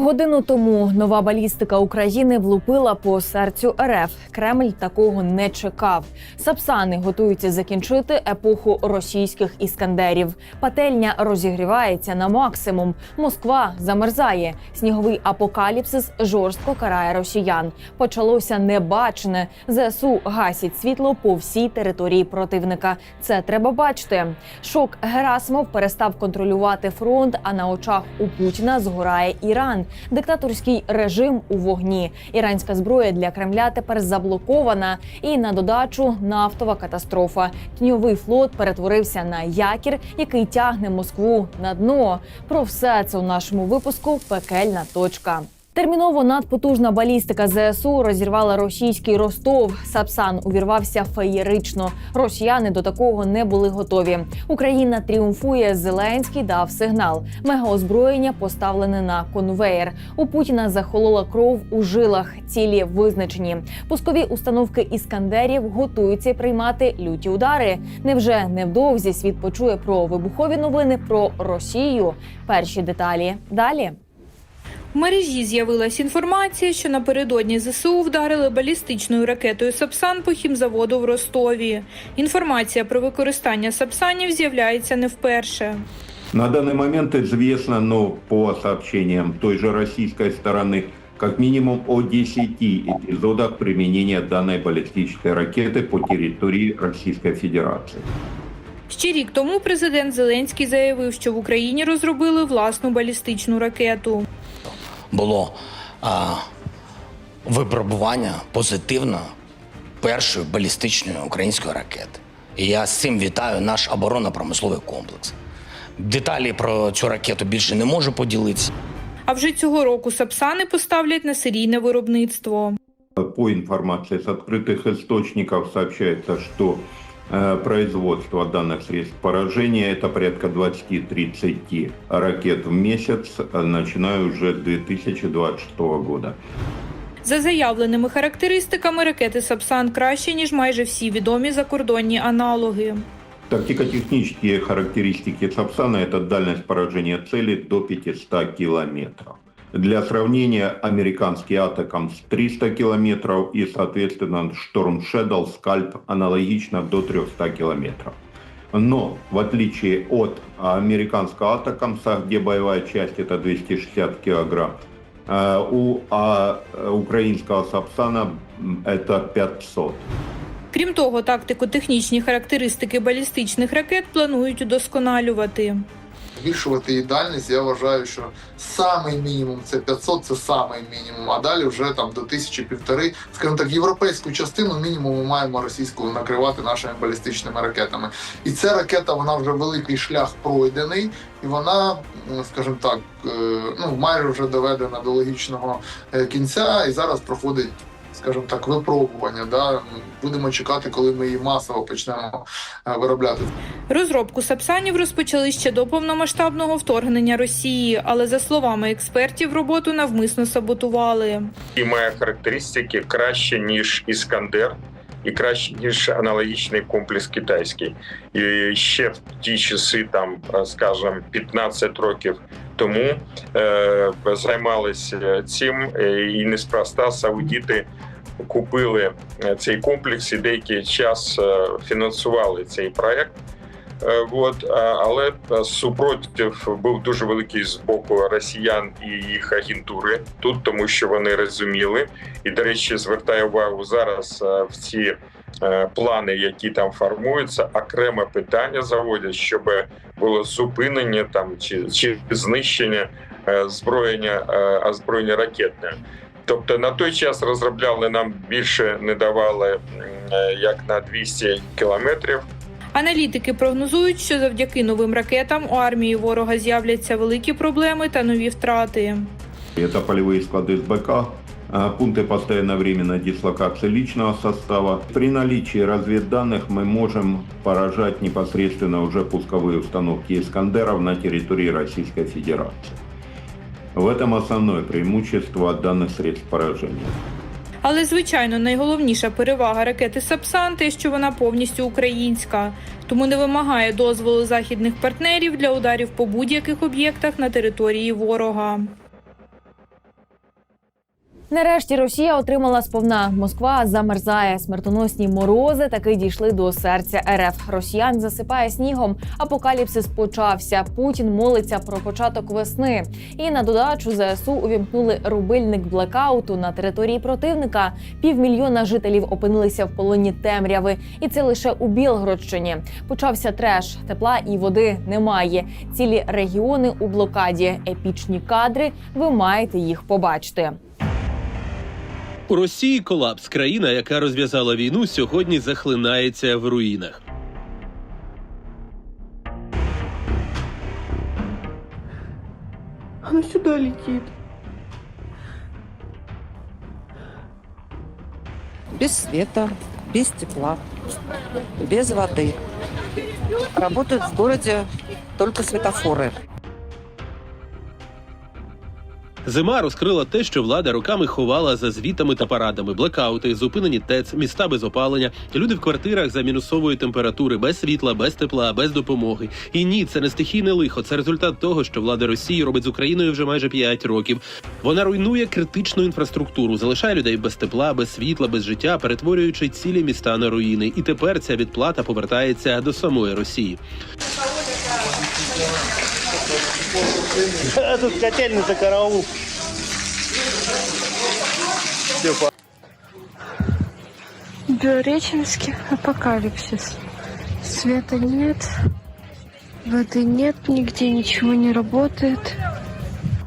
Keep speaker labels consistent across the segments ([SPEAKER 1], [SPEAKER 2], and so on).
[SPEAKER 1] Годину тому нова балістика України влупила по серцю РФ. Кремль такого не чекав. Сапсани готуються закінчити епоху російських іскандерів. Пательня розігрівається на максимум. Москва замерзає. Сніговий апокаліпсис жорстко карає росіян. Почалося небачене. ЗСУ гасять світло по всій території противника. Це треба бачити. Шок Герасимов перестав контролювати фронт. А на очах у Путіна згорає Іран. Диктаторський режим у вогні. Іранська зброя для Кремля тепер заблокована. І на додачу нафтова катастрофа. Тіньовий флот перетворився на якір, який тягне Москву на дно. Про все це у нашому випуску Пекельна точка. Терміново надпотужна балістика ЗСУ розірвала російський Ростов. Сапсан увірвався феєрично. Росіяни до такого не були готові. Україна тріумфує. Зеленський дав сигнал. Мегаозброєння поставлене на конвеєр. У Путіна захолола кров у жилах. Цілі визначені. Пускові установки іскандерів готуються приймати люті удари. Невже невдовзі світ почує про вибухові новини про Росію? Перші деталі далі.
[SPEAKER 2] В мережі з'явилась інформація, що напередодні ЗСУ вдарили балістичною ракетою Сапсан по хімзаводу в Ростові. Інформація про використання Сапсанів з'являється не вперше.
[SPEAKER 3] На данный момент известно, но по сообщениям той же российской стороны, как минимум о 10 эпизодах применения данной баллистической ракеты по территории Российской Федерации.
[SPEAKER 2] Ще рік тому президент Зеленський заявив, що в Україні розробили власну балістичну ракету.
[SPEAKER 4] було а, випробування позитивно першої балістичної української ракети. І я з цим вітаю наш оборонно-промисловий комплекс. Деталі про цю ракету більше не можу поділитися.
[SPEAKER 2] А вже цього року Сапсани поставлять на серійне виробництво.
[SPEAKER 3] По информации с открытых источников сообщается, что э, производство данных средств поражения это порядка 20-30 ракет в месяц, э, начиная уже с 2026 года.
[SPEAKER 2] За заявленими характеристиками ракети Сапсан краще ніж майже всі відомі закордонні аналоги.
[SPEAKER 3] Тактико-технические характеристики Сапсана – это дальность поражения цели до 500 километров. Для сравнения, американский Атакамс 300 километров и, соответственно, Шторм Shadow Скальп аналогично до 300 километров. Но, в отличие от американского Атакамса, где боевая часть это 260 килограмм, э, у а, э, украинского Сапсана м, это 500.
[SPEAKER 2] Крім того, тактико-технічні характеристики балістичних ракет планують удосконалювати.
[SPEAKER 5] збільшувати її дальність, я вважаю, що самий мінімум це 500, це самий мінімум, а далі вже там до тисячі півтори, скажімо так, європейську частину мінімум ми маємо російську накривати нашими балістичними ракетами. І ця ракета, вона вже великий шлях пройдений, і вона, скажімо так, е, ну майже вже доведена до логічного е, кінця, і зараз проходить. Скажімо так, випробування. Да? Будемо чекати, коли ми її масово почнемо е, виробляти.
[SPEAKER 2] Розробку Сапсанів розпочали ще до повномасштабного вторгнення Росії, але за словами експертів, роботу навмисно саботували.
[SPEAKER 6] і має характеристики краще ніж Іскандер. І краще ніж аналогічний комплекс китайський, і ще в ті часи, там скажімо, 15 років тому е, займалися цим, е, і неспроста саудіти купили е, цей комплекс і деякий час е, фінансували цей проект. Е, От, але е, супротив був дуже великий з боку росіян і їх агентури тут, тому що вони розуміли. І, до речі, звертаю увагу зараз е, в ці е, плани, які там формуються, окреме питання заводять, щоб було зупинення там чи, чи знищення е, зброєння е, озброєння ракетне. Тобто на той час розробляли нам більше не давали е, як на 200 кілометрів.
[SPEAKER 2] Аналітики прогнозують, що завдяки новим ракетам у армії ворога з'являться великі проблеми та нові втрати.
[SPEAKER 3] Это полевые склады СБК, а, пункты постоянной временной дислокации личного состава. При наличии разведданных мы можем поражать непосредственно уже пусковые установки «Искандеров» на территории Российской Федерации. В этом основное преимущество данных средств поражения.
[SPEAKER 2] Але звичайно, найголовніша перевага ракети Сапсан те, що вона повністю українська, тому не вимагає дозволу західних партнерів для ударів по будь-яких об'єктах на території ворога.
[SPEAKER 1] Нарешті Росія отримала сповна. Москва замерзає. Смертоносні морози таки дійшли до серця РФ. Росіян засипає снігом. Апокаліпсис почався. Путін молиться про початок весни. І на додачу ЗСУ увімкнули рубильник блекауту на території противника. Півмільйона жителів опинилися в полоні темряви, і це лише у Білгородщині. Почався треш. Тепла і води немає. Цілі регіони у блокаді. Епічні кадри. Ви маєте їх побачити.
[SPEAKER 7] У Росії колапс. Країна, яка розв'язала війну, сьогодні захлинається в руїнах.
[SPEAKER 8] Она сюда летит.
[SPEAKER 9] без света, без тепла, без воды. Работают в городе только светофоры.
[SPEAKER 7] Зима розкрила те, що влада роками ховала за звітами та парадами: блекаути, зупинені ТЕЦ, міста без опалення, люди в квартирах за мінусової температури, без світла, без тепла, без допомоги. І ні, це не стихійне лихо. Це результат того, що влада Росії робить з Україною вже майже 5 років. Вона руйнує критичну інфраструктуру, залишає людей без тепла, без світла, без життя, перетворюючи цілі міста на руїни. І тепер ця відплата повертається до самої Росії.
[SPEAKER 10] Тут котельница караул.
[SPEAKER 8] Белореченске апокалипсис. Света нет, воды нет, нигде ничего не работает.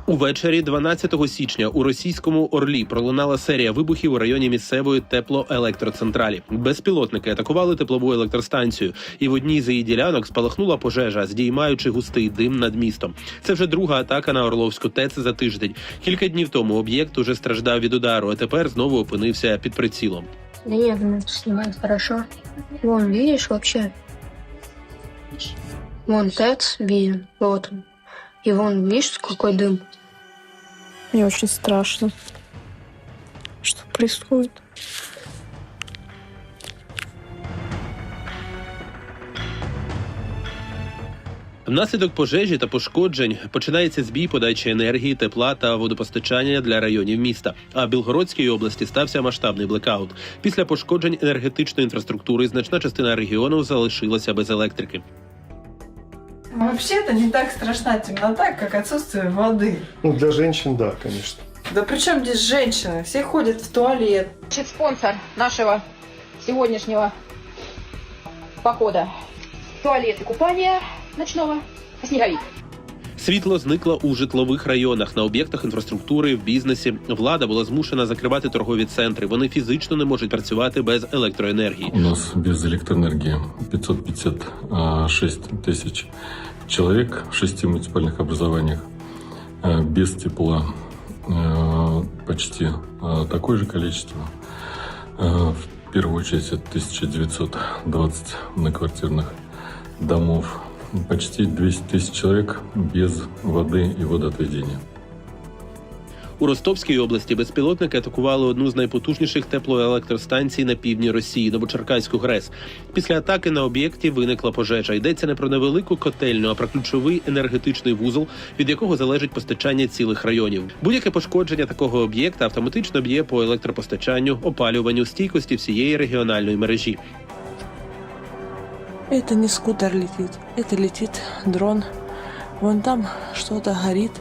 [SPEAKER 7] Увечері 12 січня у російському Орлі пролунала серія вибухів у районі місцевої теплоелектроцентралі. Безпілотники атакували теплову електростанцію, і в одній з її ділянок спалахнула пожежа, здіймаючи густий дим над містом. Це вже друга атака на Орловську ТЕЦ за тиждень. Кілька днів тому об'єкт уже страждав від удару, а тепер знову опинився під прицілом.
[SPEAKER 8] Да нет, ну, снимает хорошо. Вон, видишь, вообще. Вон ТЭЦ виден, вот он. И вон, видишь, какой дым? Мне очень страшно. Что происходит?
[SPEAKER 7] Внаслідок пожежі та пошкоджень починається збій подачі енергії, тепла та водопостачання для районів міста. А в Білгородській області стався масштабний блекаут. Після пошкоджень енергетичної інфраструктури значна частина регіону залишилася без електрики.
[SPEAKER 11] Вообще это не так страшна темнота, как отсутствие воды.
[SPEAKER 10] Ну, для женщин, да, конечно.
[SPEAKER 11] Да при чем здесь женщины? Все ходят в туалет.
[SPEAKER 12] Значит, спонсор нашего сегодняшнего похода. Туалет и купание ночного. Снеговик.
[SPEAKER 7] Світло зникло у житлових районах на об'єктах інфраструктури, в бізнесі. Влада була змушена закривати торгові центри. Вони фізично не можуть працювати без електроенергії.
[SPEAKER 13] У нас без электроэнергии 556 тысяч человек в шести муниципальных образованиях. Э, Без тепла э, почти э, такое же количество. В первую очередь это 1920 многоквартирных домов. Почти 200 тысяч человек без воды и водоотведения.
[SPEAKER 7] У Ростовській області безпілотники атакували одну з найпотужніших теплоелектростанцій на півдні Росії Новочеркаську ГРЕС. Після атаки на об'єкті виникла пожежа. Йдеться не про невелику котельню, а про ключовий енергетичний вузол, від якого залежить постачання цілих районів. Будь-яке пошкодження такого об'єкта автоматично б'є по електропостачанню, опалюванню, стійкості всієї регіональної мережі.
[SPEAKER 11] Это не скутер летит, это летит дрон. Вон там что-то горит.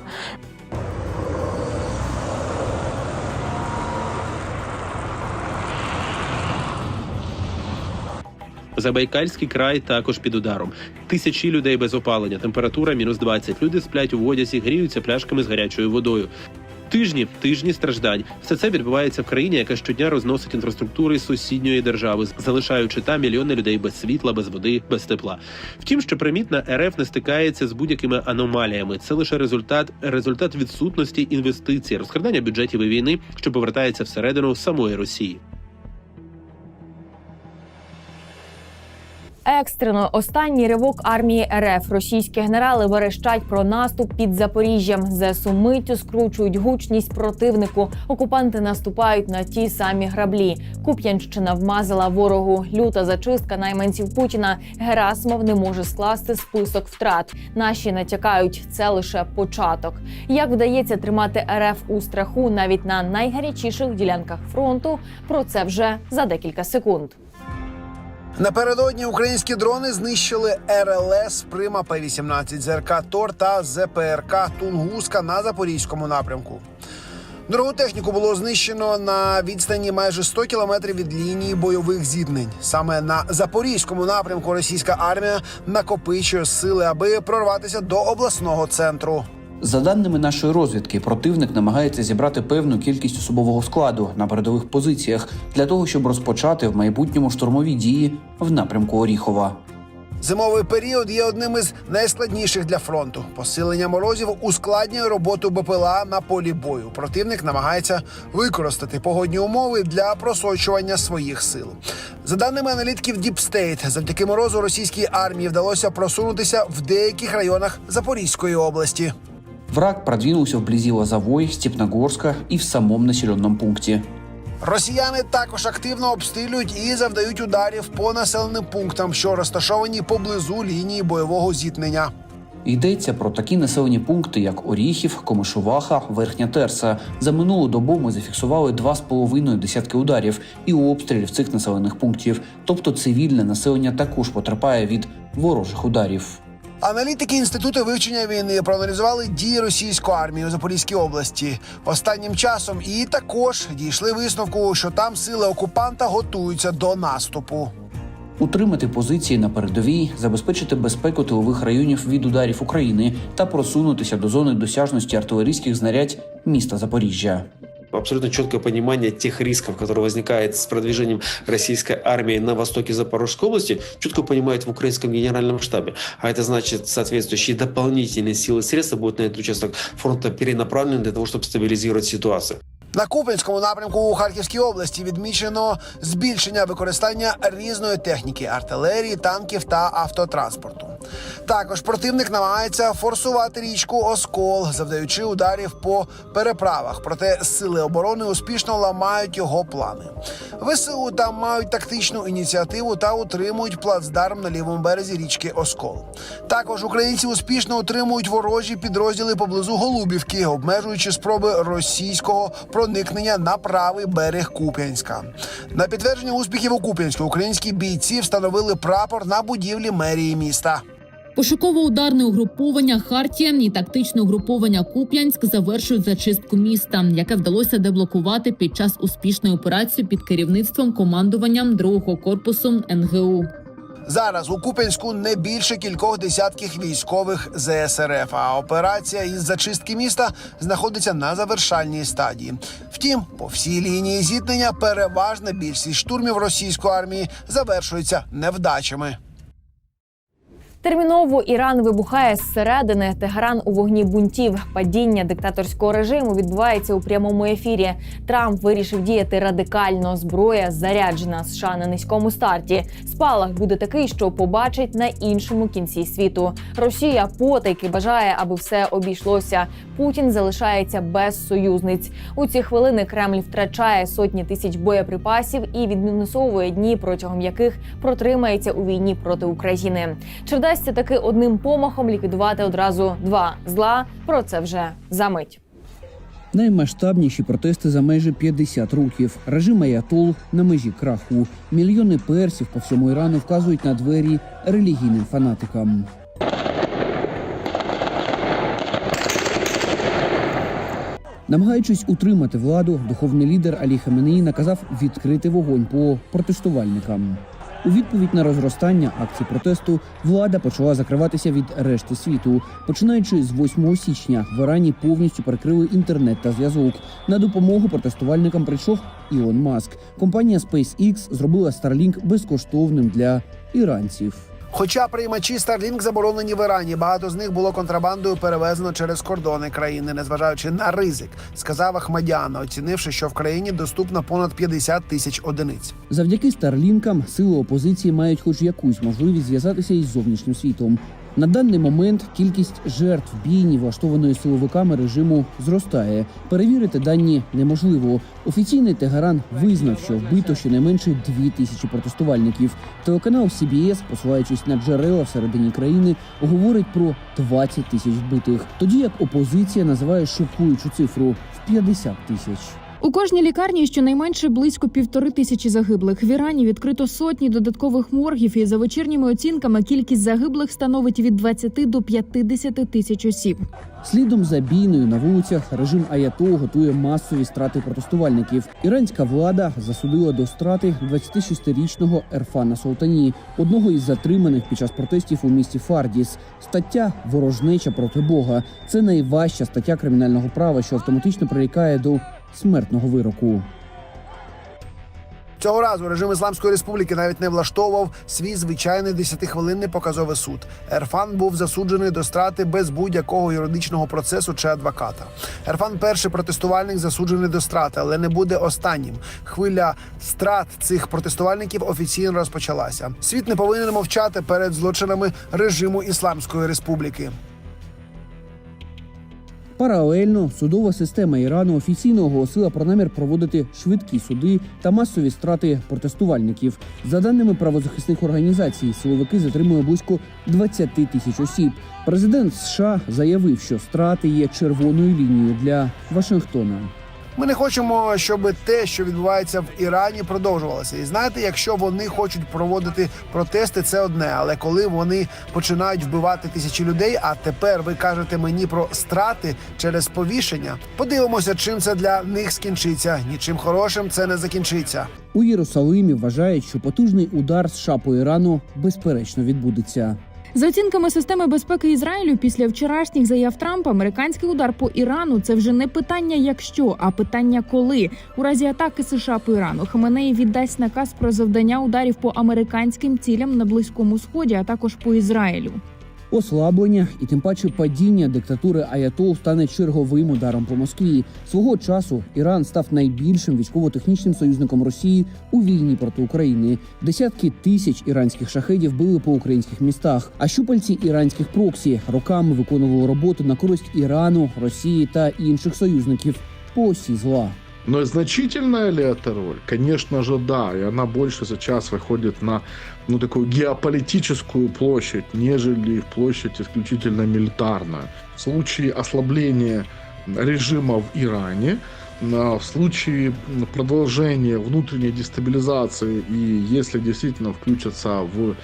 [SPEAKER 7] Забайкальський край також під ударом. Тисячі людей без опалення, температура мінус 20. Люди сплять у одязі, гріються пляшками з гарячою водою. Тижні, тижні страждань. Все це відбувається в країні, яка щодня розносить інфраструктури сусідньої держави, залишаючи там мільйони людей без світла, без води, без тепла. Втім, що примітна РФ не стикається з будь-якими аномаліями. Це лише результат результат відсутності інвестицій, розкрадання бюджетів і війни, що повертається всередину самої Росії.
[SPEAKER 1] Екстрено останній ривок армії РФ. Російські генерали верещать про наступ під Запоріжжям. ЗСУ миттю скручують гучність противнику. Окупанти наступають на ті самі граблі. Куп'янщина вмазала ворогу. Люта зачистка найманців Путіна. Герасимов не може скласти список втрат. Наші натякають, це лише початок. Як вдається тримати РФ у страху навіть на найгарячіших ділянках фронту? Про це вже за декілька секунд.
[SPEAKER 14] Напередодні українські дрони знищили РЛС Прима П-18 ЗРК Тор та ЗПРК Тунгуска на запорізькому напрямку. Дорогу техніку було знищено на відстані майже 100 кілометрів від лінії бойових зіткнень. Саме на запорізькому напрямку російська армія накопичує сили, аби прорватися до обласного центру.
[SPEAKER 15] За даними нашої розвідки, противник намагається зібрати певну кількість особового складу на передових позиціях для того, щоб розпочати в майбутньому штурмові дії в напрямку Оріхова.
[SPEAKER 14] Зимовий період є одним із найскладніших для фронту. Посилення морозів ускладнює роботу БПЛА на полі бою. Противник намагається використати погодні умови для просочування своїх сил. За даними Deep State, завдяки морозу російській армії вдалося просунутися в деяких районах Запорізької області.
[SPEAKER 15] Враг продвинулся вблизи Лозовой, Степногорска и в самом населенном пункте.
[SPEAKER 14] Росіяни також активно обстрілюють і завдають ударів по населеним пунктам, що розташовані поблизу лінії бойового зіткнення.
[SPEAKER 15] Йдеться про такі населені пункти, як Оріхів, Комишуваха, Верхня Терса. За минулу добу ми зафіксували 2,5 десятки ударів і обстрілів цих населених пунктів. Тобто цивільне населення також потерпає від ворожих ударів.
[SPEAKER 14] Аналітики інституту вивчення війни проаналізували дії російської армії у Запорізькій області останнім часом і також дійшли висновку, що там сили окупанта готуються до наступу.
[SPEAKER 15] Утримати позиції на передовій, забезпечити безпеку тилових районів від ударів України та просунутися до зони досяжності артилерійських знарядь міста Запоріжжя.
[SPEAKER 16] Абсолютно четкое понимание тех рисков, которые возникают с продвижением российской армии на востоке Запорожской области, четко понимает в украинском генеральном штабе. А это значит, соответствующие дополнительные силы и средства будут на этот участок фронта перенаправлены для того, чтобы стабилизировать ситуацию.
[SPEAKER 14] На Куп'янському напрямку у Харківській області відмічено збільшення використання різної техніки артилерії, танків та автотранспорту. Також противник намагається форсувати річку Оскол, завдаючи ударів по переправах. Проте сили оборони успішно ламають його плани. ВСУ там мають тактичну ініціативу та утримують плацдарм на лівому березі річки Оскол. Також українці успішно утримують ворожі підрозділи поблизу Голубівки, обмежуючи спроби російського проникнення на правий берег Куп'янська. На підтвердження успіхів у Куп'янську українські бійці встановили прапор на будівлі мерії міста.
[SPEAKER 17] Пошуково-ударне угруповання Хартія і тактичне угруповання Куп'янськ завершують зачистку міста, яке вдалося деблокувати під час успішної операції під керівництвом командуванням другого корпусу НГУ.
[SPEAKER 14] Зараз у Куп'янську не більше кількох десятків військових ЗСРФ. А операція із зачистки міста знаходиться на завершальній стадії. Втім, по всій лінії зіткнення переважна більшість штурмів російської армії завершується невдачами.
[SPEAKER 1] Терміново Іран вибухає зсередини. Тегеран у вогні бунтів. Падіння диктаторського режиму відбувається у прямому ефірі. Трамп вирішив діяти радикально. Зброя заряджена США на низькому старті. Спалах буде такий, що побачить на іншому кінці світу. Росія потайки бажає, аби все обійшлося. Путін залишається без союзниць. У ці хвилини Кремль втрачає сотні тисяч боєприпасів і відмінусовує дні, протягом яких протримається у війні проти України. Чи вдасться таки одним помахом ліквідувати одразу два зла? Про це вже за мить.
[SPEAKER 15] Наймасштабніші протести за майже 50 років. Режим Аятол на межі краху. Мільйони персів по всьому Ірану вказують на двері релігійним фанатикам. Намагаючись утримати владу, духовний лідер Алі Хаменеї наказав відкрити вогонь по протестувальникам. У відповідь на розростання акцій протесту влада почала закриватися від решти світу. Починаючи з 8 січня, в Ірані повністю перекрили інтернет та зв'язок. На допомогу протестувальникам прийшов Ілон Маск. Компанія SpaceX зробила Starlink безкоштовним для іранців.
[SPEAKER 14] Хоча приймачі Starlink заборонені в Ірані, багато з них було контрабандою перевезено через кордони країни, незважаючи на ризик, сказав Ахмадян, оцінивши, що в країні доступно понад 50 тисяч одиниць.
[SPEAKER 15] Завдяки старлінкам сили опозиції мають хоч якусь можливість зв'язатися із зовнішнім світом. На даний момент кількість жертв бійні, влаштованої силовиками режиму, зростає. Перевірити дані неможливо. Офіційний Тегеран визнав, що вбито щонайменше дві тисячі протестувальників. Телеканал CBS, посилаючись на джерела всередині країни, говорить про 20 тисяч вбитих, тоді як опозиція називає шокуючу цифру в 50 тисяч.
[SPEAKER 18] У кожній лікарні щонайменше близько півтори тисячі загиблих. В Ірані відкрито сотні додаткових моргів, і за вечірніми оцінками кількість загиблих становить від 20 до 50 тисяч осіб.
[SPEAKER 15] Слідом за бійною на вулицях режим Аято готує масові страти протестувальників. Іранська влада засудила до страти 26-річного Ерфана Солтані, одного із затриманих під час протестів у місті Фардіс. Стаття ворожнеча проти Бога. Це найважча стаття кримінального права, що автоматично прирікає до смертного вироку.
[SPEAKER 14] Цього разу режим Ісламської республіки навіть не влаштовував свій звичайний 10-хвилинний показовий суд. Ерфан був засуджений до страти без будь-якого юридичного процесу чи адвоката. Ерфан перший протестувальник засуджений до страти, але не буде останнім. Хвиля страт цих протестувальників офіційно розпочалася. Світ не повинен мовчати перед злочинами режиму Ісламської республіки.
[SPEAKER 15] Паралельно судова система Ірану офіційно оголосила про намір проводити швидкі суди та масові страти протестувальників. За даними правозахисних організацій, силовики затримують близько 20 тисяч осіб. Президент США заявив, що страти є червоною лінією для Вашингтона.
[SPEAKER 14] Ми не хочемо, щоб те, що відбувається в Ірані, продовжувалося. І знаєте, якщо вони хочуть проводити протести, це одне. Але коли вони починають вбивати тисячі людей, а тепер ви кажете мені про страти через повішення, подивимося, чим це для них скінчиться. Нічим хорошим це не закінчиться.
[SPEAKER 15] У Єрусалимі вважають, що потужний удар США по Ірану безперечно відбудеться.
[SPEAKER 18] За оцінками системи безпеки Ізраїлю, після вчорашніх заяв Трампа, американський удар по Ірану це вже не питання, якщо, а питання коли. У разі атаки США по Ірану Хаменеї віддасть наказ про завдання ударів по американським цілям на близькому сході, а також по Ізраїлю.
[SPEAKER 15] Ослаблення і тим паче падіння диктатури Аятол стане черговим ударом по Москві. Свого часу Іран став найбільшим військово-технічним союзником Росії у війні проти України. Десятки тисяч іранських шахедів били по українських містах. А щупальці іранських проксі роками виконували роботу на користь Ірану, Росії та інших союзників по осі зла.
[SPEAKER 19] Но значительная ли эта роль? Конечно же, да. И она больше сейчас выходит на ну, такую геополитическую площадь, нежели площадь исключительно милитарную. В случае ослабления режима в Иране, в случае продолжения внутренней дестабилизации и если действительно включатся в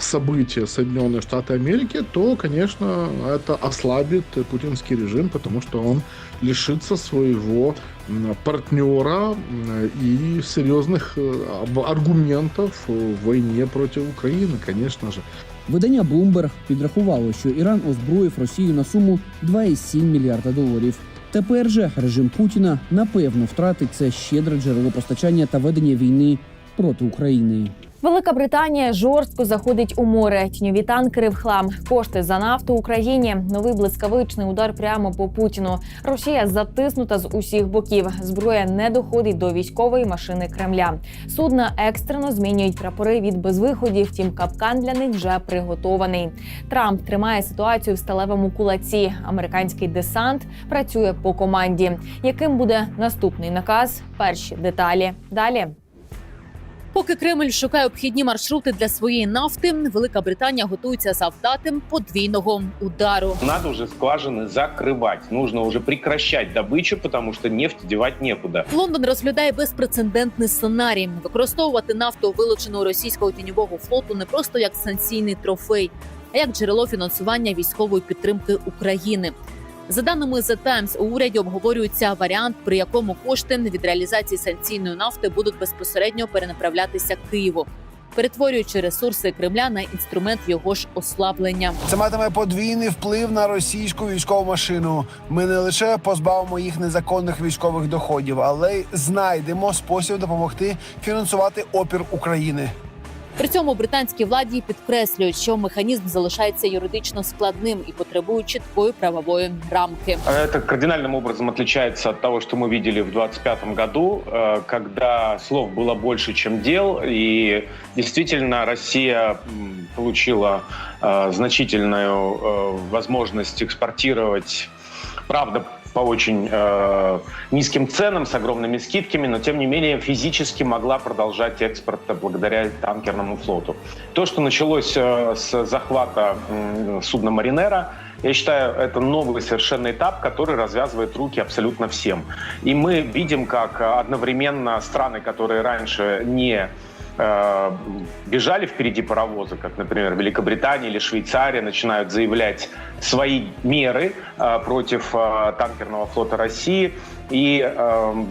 [SPEAKER 19] события Соединенные Штаты Америки, то, конечно, это ослабит путинский режим, потому что он лишится своего м, партнера м, и серьезных э, об- аргументов в войне против Украины, конечно же.
[SPEAKER 15] Видання Bloomberg підрахувало, що Іран озброїв Росію на суму 2,7 мільярда доларів. Тепер же режим Путіна напевно втратить це щедре джерело постачання та ведення війни проти України.
[SPEAKER 1] Велика Британія жорстко заходить у море. Тіньові танкери в хлам. Кошти за нафту Україні. Новий блискавичний удар прямо по Путіну. Росія затиснута з усіх боків. Зброя не доходить до військової машини Кремля. Судна екстрено змінюють прапори від безвиходів. Втім, капкан для них вже приготований. Трамп тримає ситуацію в сталевому кулаці. Американський десант працює по команді. Яким буде наступний наказ? Перші деталі далі.
[SPEAKER 17] Поки Кремль шукає обхідні маршрути для своєї нафти, Велика Британія готується завдати подвійного удару.
[SPEAKER 20] Надо уже скважины закрывать. Нужно уже прекращать добычу, потому что нефть девать некуда.
[SPEAKER 17] Лондон розглядає безпрецедентний сценарій використовувати нафту вилученого російського тіньового флоту не просто як санкційний трофей, а як джерело фінансування військової підтримки України. За даними The Times, у уряді обговорюється варіант, при якому кошти від реалізації санкційної нафти будуть безпосередньо перенаправлятися Києву, перетворюючи ресурси Кремля на інструмент його ж ослаблення.
[SPEAKER 14] Це матиме подвійний вплив на російську військову машину. Ми не лише позбавимо їх незаконних військових доходів, але й знайдемо спосіб допомогти фінансувати опір України.
[SPEAKER 17] При цьому британські владі підкреслюють, що механізм залишається юридично складним і потребує чіткої правової рамки.
[SPEAKER 20] Это кардинальным образом отличается от того, что мы видели в 2025 году, э, когда слов было больше, чем дел, и действительно Россия м, получила э, значительную э, возможность экспортировать, правда, по очень э, низким ценам, с огромными скидками, но тем не менее физически могла продолжать экспорт благодаря танкерному флоту. То, что началось э, с захвата м, судна Маринера, я считаю, это новый совершенно этап, который развязывает руки абсолютно всем. И мы видим, как э, одновременно страны, которые раньше не э, бежали впереди паровоза, как, например, Великобритания или Швейцария, начинают заявлять свои меры э, против э, танкерного флота России и э,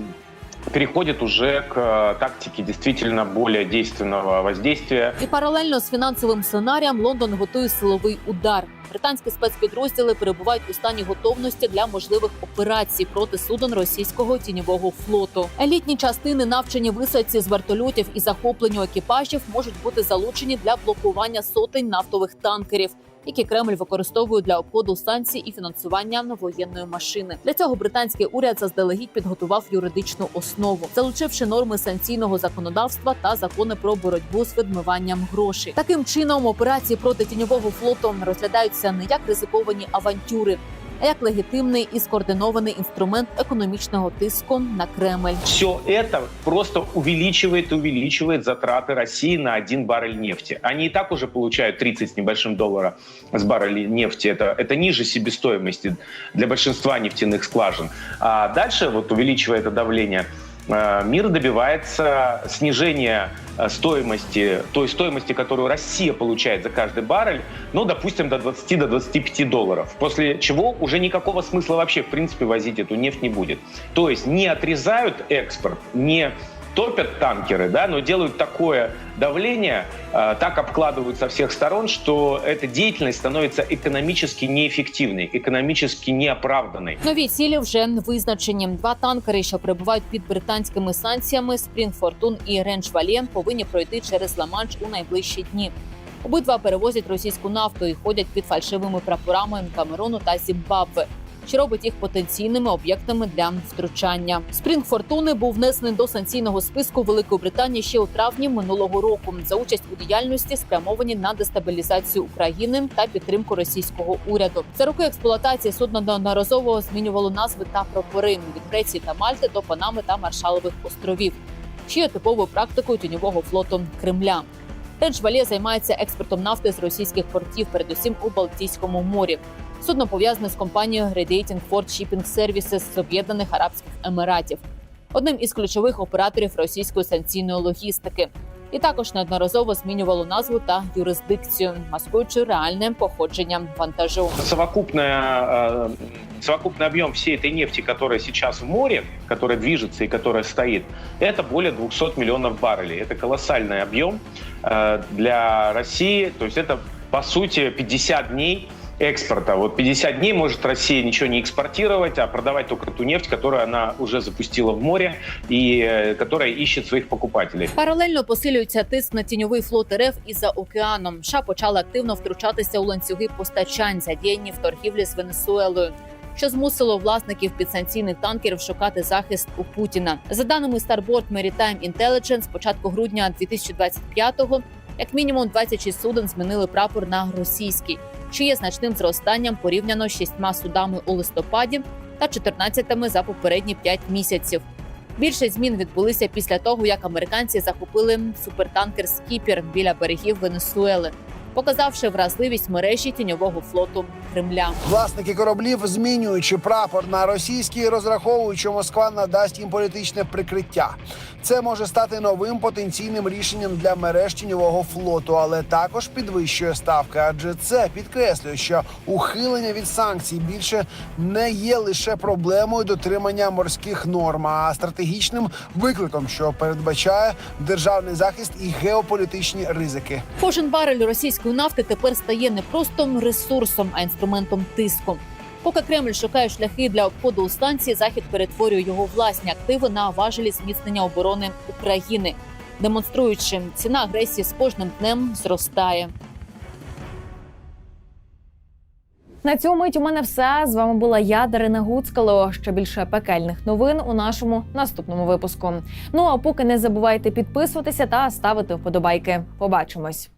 [SPEAKER 20] переходят уже к э, тактике действительно более действенного воздействия.
[SPEAKER 17] І паралельно з фінансовим сценарієм Лондон готує силовий удар. Британські спецпідрозділи перебувають у стані готовності для можливих операцій проти суден російського тіньового флоту. Елітні частини, навчені висадці з вертольотів і захопленню екіпажів, можуть бути залучені для блокування сотень нафтових танкерів. Які Кремль використовує для обходу санкцій і фінансування воєнної машини для цього британський уряд заздалегідь підготував юридичну основу, залучивши норми санкційного законодавства та закони про боротьбу з відмиванням грошей. Таким чином операції проти тіньового флоту розглядаються не як ризиковані авантюри, як легітимний і скоординований інструмент економічного тиску на Кремль.
[SPEAKER 20] Все это просто увеличивает и увеличивает затраты России на один баррель нефти. Они и так уже получают 30 с небольшим доллара с барреля нефти. Это, это ниже себестоимости для большинства нефтяных скважин. А дальше, вот увеличивая это давление, э, мир добивается снижения э, стоимости, той стоимости, которую Россия получает за каждый баррель, ну, допустим, до 20 до 25 долларов. После чего уже никакого смысла вообще, в принципе, возить эту нефть не будет. То есть не отрезают экспорт, не топят танкеры, да, но делают такое давление, э, так обкладывают со всех сторон, что эта деятельность становится экономически неэффективной, экономически неоправданной.
[SPEAKER 17] Нові цілі вже визначені. Два танкери, що перебувають під британськими санкціями Спрінг Фортун і Ренж Валєн, повинні пройти через Ла-Манш у найближчі дні. Обидва перевозять російську нафту і ходять під фальшивими прапорами Камеруну та Зімбабве, що робить їх потенційними об'єктами для втручання. Спрінг Фортуни був внесений до санкційного списку Великої Британії ще у травні минулого року за участь у діяльності, спрямовані на дестабілізацію України та підтримку російського уряду. За роки експлуатації судно неодноразово змінювало назви та прапори від Греції та Мальти до Панами та Маршалових островів, що є типовою практикою тіньового флоту Кремля. Ренч Валє займається експортом нафти з російських портів, передусім у Балтійському морі. Судно пов'язане з компанією Radiating Ford Shipping Services з Об'єднаних Арабських Еміратів, одним із ключових операторів російської санкційної логістики. І також неодноразово змінювало назву та юрисдикцію, маскуючи реальне походження вантажу.
[SPEAKER 20] Совокупная, э, совокупный объем всей этой нефти, которая сейчас в море, которая движется и которая стоит, это более 200 миллионов баррелей. Это колоссальный объем э, для России. То есть это, по сути, 50 дней экспорта. Вот 50 дней может Россия ничего не экспортировать, а продавать только ту нефть, которую она уже запустила в море и э, которая ищет своих покупателей.
[SPEAKER 17] Паралельно посилюється тиск на тіньовий флот РФ і за океаном. США почали активно втручатися у ланцюги постачань, задіяні в торгівлі з Венесуелою. Що змусило власників підсанкційних танкерів шукати захист у Путіна за даними Starboard Maritime Intelligence, з початку грудня 2025-го, як мінімум 26 суден змінили прапор на російський, що є значним зростанням порівняно з шістьма судами у листопаді та 14 за попередні 5 місяців. Більшість змін відбулися після того, як американці захопили супертанкер Скіпер біля берегів Венесуели, показавши вразливість мережі тіньового флоту Кремля.
[SPEAKER 14] Власники кораблів, змінюючи прапор на російський, розраховують, що Москва надасть їм політичне прикриття. Це може стати новим потенційним рішенням для мереж тіньового флоту, але також підвищує ставки, адже це підкреслює, що ухилення від санкцій більше не є лише проблемою дотримання морських норм, а стратегічним викликом, що передбачає державний захист і геополітичні ризики.
[SPEAKER 17] Кожен барель російської нафти тепер стає не просто ресурсом, а інструментом тиску. Поки Кремль шукає шляхи для обходу у станції, захід перетворює його власні активи на важелі зміцнення оборони України. демонструючи, ціна агресії з кожним днем зростає.
[SPEAKER 1] На цьому мить у мене все. З вами була я, Дарина Гуцкало. Ще більше пекельних новин у нашому наступному випуску. Ну а поки не забувайте підписуватися та ставити вподобайки. Побачимось.